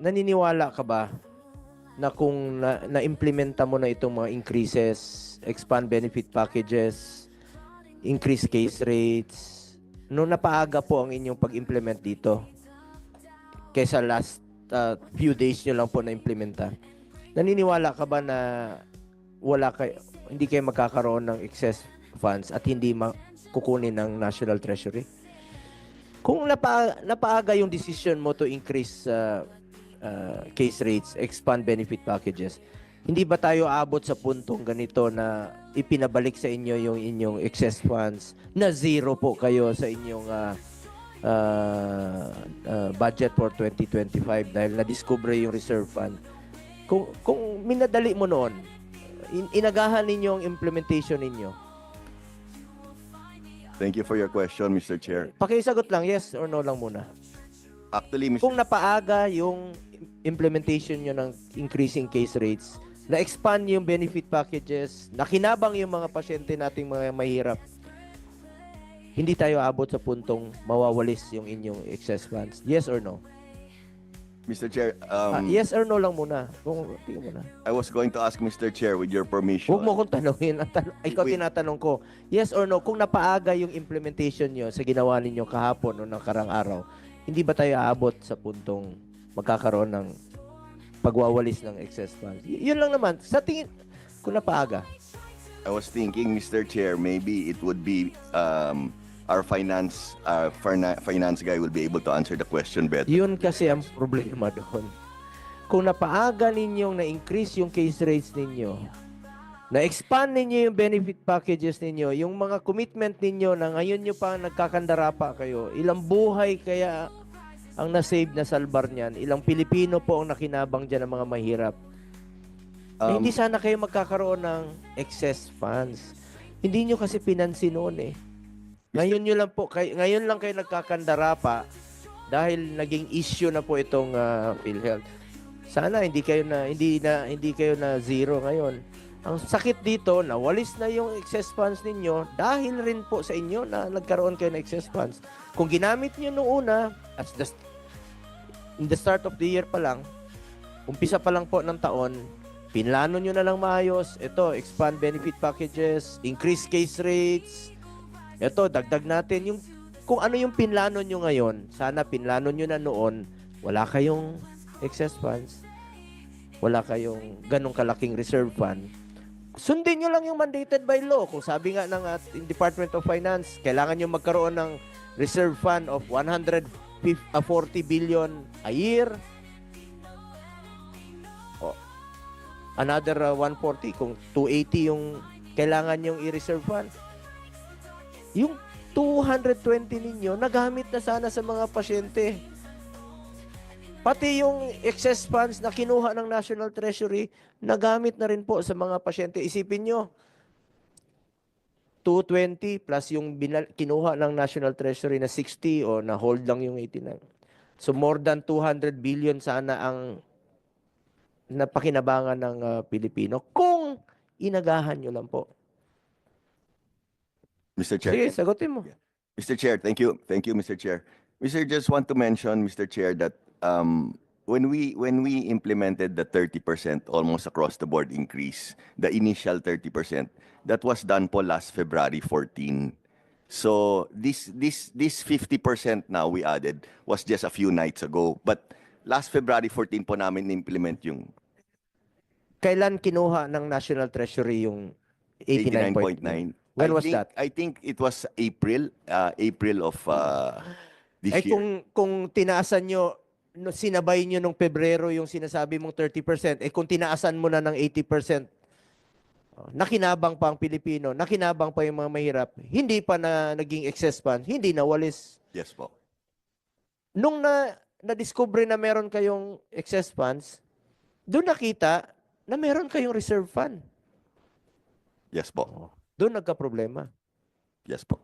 naniniwala ka ba na kung na, na-implementa mo na itong mga increases, expand benefit packages, increase case rates, no napaaga po ang inyong pag-implement dito kaysa last uh, few days nyo lang po na-implementa. Naniniwala ka ba na wala kay hindi kayo magkakaroon ng excess funds at hindi ma- kukunin ng National Treasury? Kung napa, napaaga yung decision mo to increase uh, uh, case rates, expand benefit packages, hindi ba tayo abot sa puntong ganito na ipinabalik sa inyo yung inyong excess funds na zero po kayo sa inyong uh, uh, uh, budget for 2025 dahil na-discover yung reserve fund. Kung, kung minadali mo noon, in- inagahan ninyo ang implementation ninyo, Thank you for your question, Mr. Chair. pakisagot lang, yes or no lang muna. Actually, Mr. kung napaaga yung implementation nyo ng increasing case rates, na-expand yung benefit packages, nakinabang yung mga pasyente nating mga mahirap, hindi tayo abot sa puntong mawawalis yung inyong excess funds. Yes or no? Mr. Chair, Ah, um, yes or no lang muna. Kung, tingnan mo na. I was going to ask Mr. Chair with your permission. Huwag mo akong tanongin. Ang tan- Ikaw Wait. tinatanong ko. Yes or no? Kung napaaga yung implementation nyo sa ginawa ninyo kahapon o ng karang araw, hindi ba tayo aabot sa puntong magkakaroon ng pagwawalis ng excess funds? Y- yun lang naman. Sa tingin, kung napaaga. I was thinking, Mr. Chair, maybe it would be um, our finance uh, finance guy will be able to answer the question better. Yun kasi ang problema doon. Kung napaaga ninyong na-increase yung case rates ninyo, na-expand ninyo yung benefit packages ninyo, yung mga commitment ninyo na ngayon nyo pa nagkakandara pa kayo, ilang buhay kaya ang nasave na salbar niyan, ilang Pilipino po ang nakinabang dyan ng mga mahirap. Eh, Um, hindi sana kayo magkakaroon ng excess funds. Hindi nyo kasi pinansin noon eh. Ngayon nyo lang po, kay, ngayon lang kayo nagkakandara pa dahil naging issue na po itong ah, PhilHealth. Sana hindi kayo na hindi na hindi kayo na zero ngayon. Ang sakit dito, nawalis na yung excess funds ninyo dahil rin po sa inyo na nagkaroon kayo ng excess funds. Kung ginamit niyo noong una, as the, in the start of the year pa lang, umpisa pa lang po ng taon, pinlano nyo na lang maayos. Ito, expand benefit packages, increase case rates. Ito, dagdag natin yung kung ano yung pinlano nyo ngayon. Sana pinlano nyo na noon, wala kayong excess funds. Wala kayong ganong kalaking reserve fund. Sundin nyo lang yung mandated by law. Kung sabi nga ng at, in Department of Finance, kailangan nyo magkaroon ng reserve fund of 140 billion a year. O, another uh, 140 kung 280 yung kailangan yung i-reserve fund. Yung 220 ninyo nagamit na sana sa mga pasyente. Pati yung excess funds na kinuha ng National Treasury, nagamit na rin po sa mga pasyente. Isipin nyo, 220 plus yung binal- kinuha ng National Treasury na 60 o na hold lang yung 89. So more than 200 billion sana ang napakinabangan ng ah, Pilipino kung inagahan nyo lang po. Mr. Chair. Sige, sagutin mo. Mr. Chair, thank you. Thank you, Mr. Chair. Mr. Just want to mention, Mr. Chair, that um, when we when we implemented the 30% almost across the board increase, the initial 30%, that was done po last February 14. So this this this 50% now we added was just a few nights ago. But last February 14 po namin implement yung Kailan kinuha ng National Treasury yung 89.9? 89.9. When I was think, that? I think it was April, uh, April of uh, this Ay year. kung kung tinaasan nyo, no, sinabay nyo nung Pebrero yung sinasabi mong 30%, eh kung tinaasan mo na ng 80%, oh, nakinabang pa ang Pilipino, nakinabang pa yung mga mahirap, hindi pa na naging excess fund, hindi na walis. Yes po. Nung na na-discover na meron kayong excess funds, doon nakita na meron kayong reserve fund. Yes po. Doon nagka-problema. Yes po.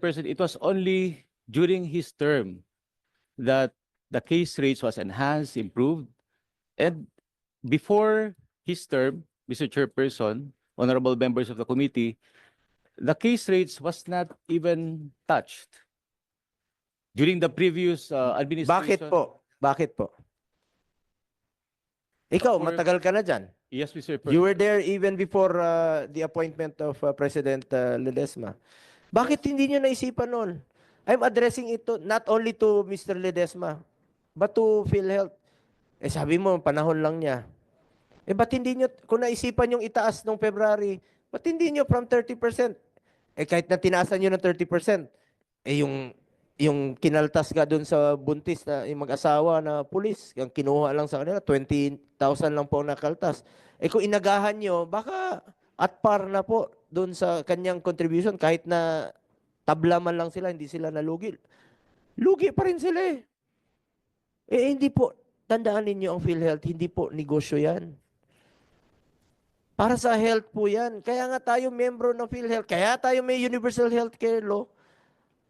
President, it was only during his term that the case rates was enhanced, improved. And before his term, Mr. Chairperson, honorable members of the committee, the case rates was not even touched. During the previous uh, administration. Bakit po? Bakit po? Ikaw, For- matagal ka na dyan. Yes, Mr. You President. were there even before uh, the appointment of uh, President uh, Ledesma. Bakit hindi nyo naisipan noon? I'm addressing it to, not only to Mr. Ledesma, but to PhilHealth. Eh sabi mo, panahon lang niya. Eh ba't hindi nyo, kung naisipan yung itaas nung February, ba't hindi nyo from 30%? Eh kahit na tinaasan nyo ng 30%, eh yung yung kinaltas ka dun sa buntis na yung mag-asawa na pulis, yung kinuha lang sa kanila, 20,000 lang po nakaltas. Eh kung inagahan nyo, baka at par na po dun sa kanyang contribution kahit na tabla man lang sila, hindi sila nalugi. Lugi pa rin sila eh. Eh hindi po, tandaan ninyo ang PhilHealth, hindi po negosyo yan. Para sa health po yan. Kaya nga tayo membro ng PhilHealth, kaya tayo may Universal Healthcare Law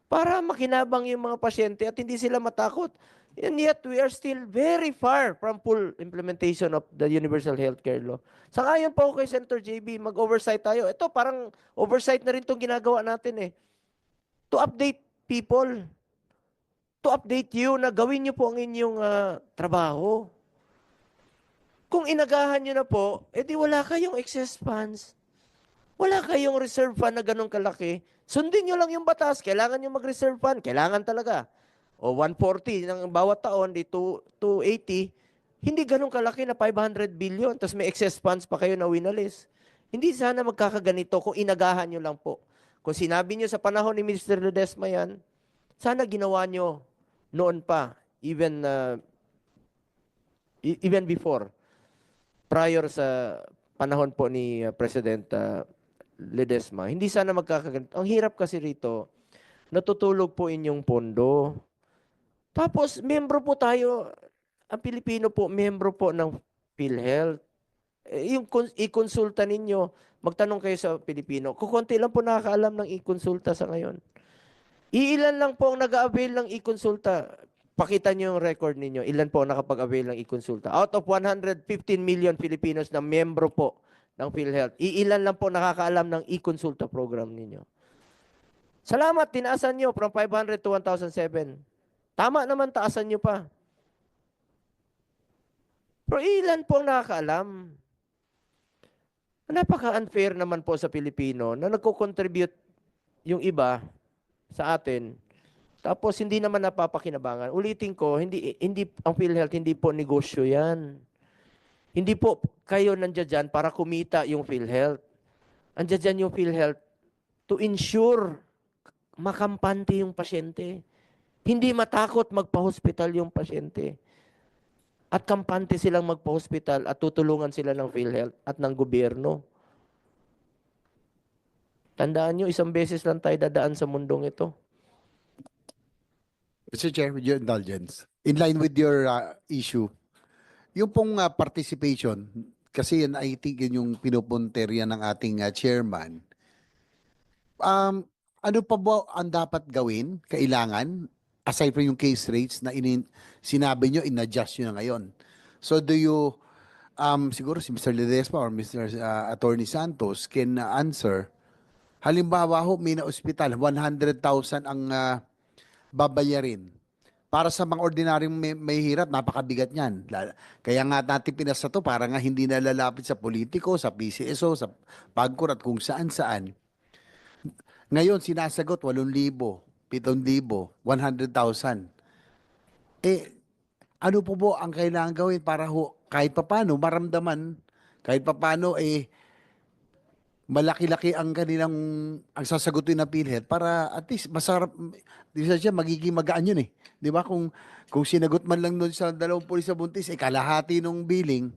para makinabang yung mga pasyente at hindi sila matakot. And yet, we are still very far from full implementation of the Universal Healthcare Law. Sangayon po kay Senator JB, mag-oversight tayo. Ito, parang oversight na rin itong ginagawa natin eh. To update people. To update you na gawin niyo po ang inyong ah, trabaho. Kung inagahan niyo na po, edi wala kayong excess funds. Wala kayong reserve fund na ganun kalaki. Sundin nyo lang yung batas. Kailangan nyo mag-reserve fund. Kailangan talaga. O 140 ng bawat taon, di to 280. Hindi ganun kalaki na 500 billion. Tapos may excess funds pa kayo na winalis. Hindi sana magkakaganito kung inagahan nyo lang po. Kung sinabi nyo sa panahon ni Mr. Ledesma yan, sana ginawa nyo noon pa. Even, uh, e- even before. Prior sa panahon po ni uh, President uh, Ledesma, hindi sana magkakaganito. Ang hirap kasi rito, natutulog po inyong pondo. Tapos, membro po tayo, ang Pilipino po, membro po ng PhilHealth. Eh, yung i-konsulta ninyo, magtanong kayo sa Pilipino. Kukunti lang po nakakaalam ng i-konsulta sa ngayon. Iilan lang po ang nag-avail ng i-konsulta. Pakita nyo yung record ninyo. Ilan po ang nakapag-avail ng i-konsulta. Out of 115 million Filipinos na membro po ng PhilHealth, iilan lang po nakakaalam ng e-consulta program ninyo. Salamat, tinaasan nyo from 500 to 1,007. Tama naman, taasan nyo pa. Pero ilan po ang nakakaalam? Napaka-unfair naman po sa Pilipino na nagko-contribute yung iba sa atin tapos hindi naman napapakinabangan. Ulitin ko, hindi hindi ang PhilHealth hindi po negosyo 'yan. Hindi po kayo nandiyan dyan para kumita yung PhilHealth. Andiyan dyan yung PhilHealth to ensure makampante yung pasyente. Hindi matakot magpa-hospital yung pasyente. At kampante silang magpa-hospital at tutulungan sila ng PhilHealth at ng gobyerno. Tandaan nyo, isang beses lang tayo dadaan sa mundong ito. Mr. Chair, with your indulgence, in line with your uh, issue, yung pong uh, participation, kasi yan I think yun yung pinupunterya ng ating uh, chairman, um, ano pa ba ang dapat gawin, kailangan, aside from yung case rates na inin, sinabi nyo, in-adjust nyo na ngayon. So do you, um, siguro si Mr. Ledesma or Mr. uh, Attorney Santos can uh, answer, halimbawa ho, may na-hospital, 100,000 ang uh, babayarin. Para sa mga ordinaryong may, may hirap, napakabigat niyan. Kaya nga natin pinasa to para nga hindi na lalapit sa politiko, sa PCSO, sa pagkur at kung saan-saan. Ngayon, sinasagot 8,000, 7,000, 100,000. Eh, ano po po ang kailangan gawin para ho, kahit papano, maramdaman, kahit papano, eh, malaki-laki ang kanilang ang sasagutin na PhilHealth para at least masarap di sa siya magiging magaan yun eh. 'Di ba kung kung sinagot man lang doon sa dalawang pulis sa buntis eh kalahati nung billing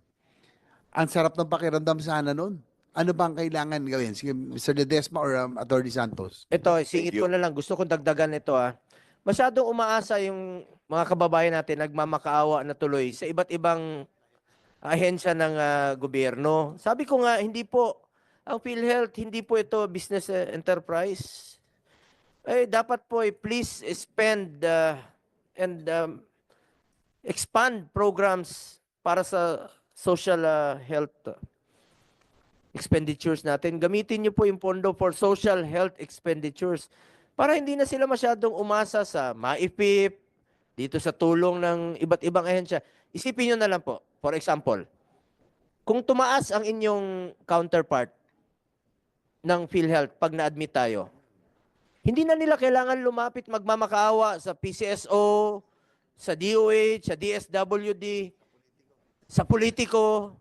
ang sarap ng pakiramdam sana noon. Ano ba ang kailangan gawin? Sige, Mr. Ledesma or um, Attorney Santos? Ito, singit you. ko na lang. Gusto kong dagdagan ito ah. Masyadong umaasa yung mga kababayan natin nagmamakaawa na tuloy sa iba't ibang ahensya ng ah, gobyerno. Sabi ko nga, hindi po, ang PhilHealth, hindi po ito business eh, enterprise. Eh, dapat po, eh, please spend ah, and um, expand programs para sa social ah, health expenditures natin. Gamitin niyo po yung pondo for social health expenditures para hindi na sila masyadong umasa sa maipip, dito sa tulong ng iba't ibang ahensya. Isipin nyo na lang po, for example, kung tumaas ang inyong counterpart ng PhilHealth pag na-admit tayo, hindi na nila kailangan lumapit magmamakaawa sa PCSO, sa DOH, sa DSWD, sa politiko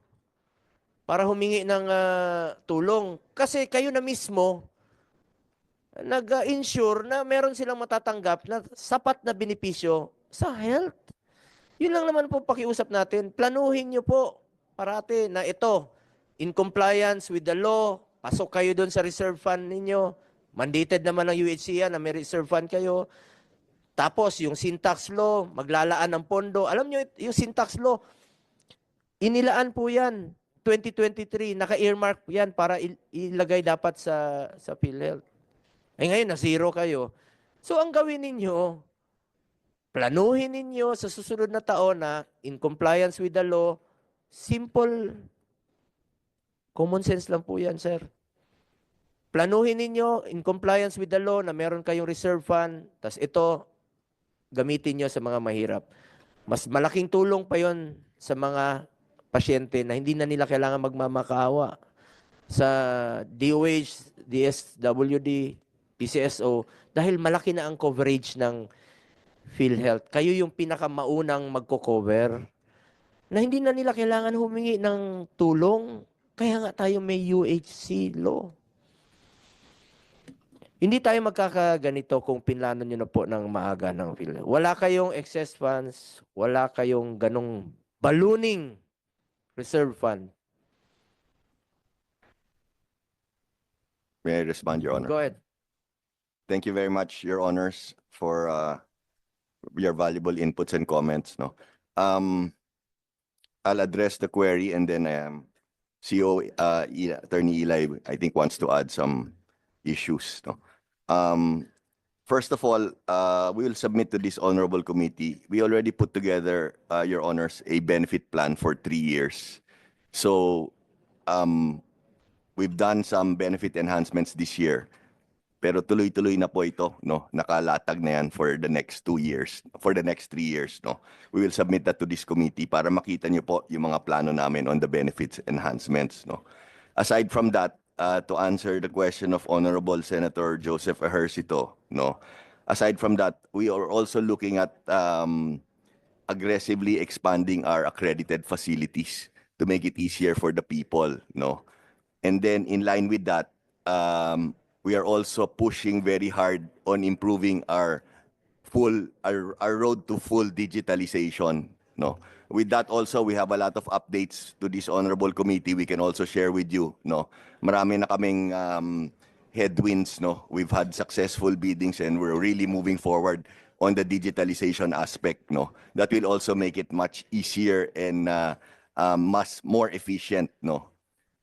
para humingi ng ah, tulong. Kasi kayo na mismo nag-insure na meron silang matatanggap na sapat na benepisyo sa health. Yun lang naman po pakiusap natin. Planuhin nyo po parati na ito, in compliance with the law, pasok kayo doon sa reserve fund ninyo. Mandated naman ng UHC yan na may reserve fund kayo. Tapos yung syntax law, maglalaan ng pondo. Alam nyo, yung syntax law, inilaan po yan. 2023, naka-earmark yan para il- ilagay dapat sa, sa PhilHealth. Eh ngayon, na zero kayo. So ang gawin ninyo, planuhin ninyo sa susunod na taon na in compliance with the law, simple, common sense lang po yan, sir. Planuhin ninyo in compliance with the law na meron kayong reserve fund, tas ito, gamitin nyo sa mga mahirap. Mas malaking tulong pa yon sa mga pasyente na hindi na nila kailangan magmamakaawa sa DOH, DSWD, PCSO dahil malaki na ang coverage ng PhilHealth. Kayo yung pinakamaunang magko-cover na hindi na nila kailangan humingi ng tulong. Kaya nga tayo may UHC law. Hindi tayo magkakaganito kung pinlano nyo na po ng maaga ng PhilHealth. Wala kayong excess funds, wala kayong ganong ballooning reserve fund. May I respond, Your Honor? Go ahead. Thank you very much, Your Honors, for uh, your valuable inputs and comments. No, um, I'll address the query and then um, CEO uh, E- Attorney Eli, I think, wants to add some issues. No, um, first of all, uh, we will submit to this honorable committee. We already put together, uh, Your Honors, a benefit plan for three years. So, um, we've done some benefit enhancements this year. Pero tuloy-tuloy na po ito, no? Nakalatag na yan for the next two years, for the next three years, no? We will submit that to this committee para makita niyo po yung mga plano namin on the benefits enhancements, no? Aside from that, uh, to answer the question of Honorable Senator Joseph Ejercito, no? Aside from that, we are also looking at um, aggressively expanding our accredited facilities to make it easier for the people, no? And then in line with that, um, we are also pushing very hard on improving our full our, our road to full digitalization no with that also we have a lot of updates to this honorable committee we can also share with you no? Marami na kaming um, headwinds no? We've had successful biddings and we're really moving forward on the digitalization aspect no? That will also make it much easier and uh, um, much more efficient no?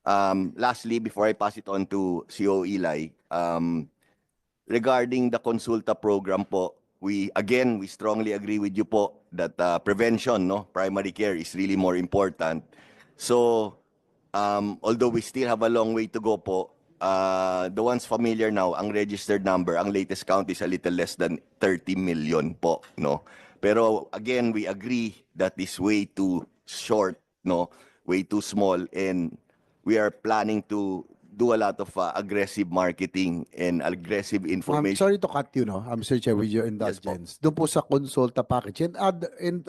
Um, lastly, before I pass it on to CO Eli, um, regarding the consulta program po, we again we strongly agree with you po that uh, prevention, no, primary care is really more important. So, um, although we still have a long way to go po, uh, the ones familiar now, ang registered number, ang latest count is a little less than 30 million po, no. Pero again, we agree that is way too short, no, way too small, and we are planning to do a lot of uh, aggressive marketing and aggressive I'm information. sorry to cut you, no? I'm. Chair, with your indulgence. Doon po sa consulta package and, add, and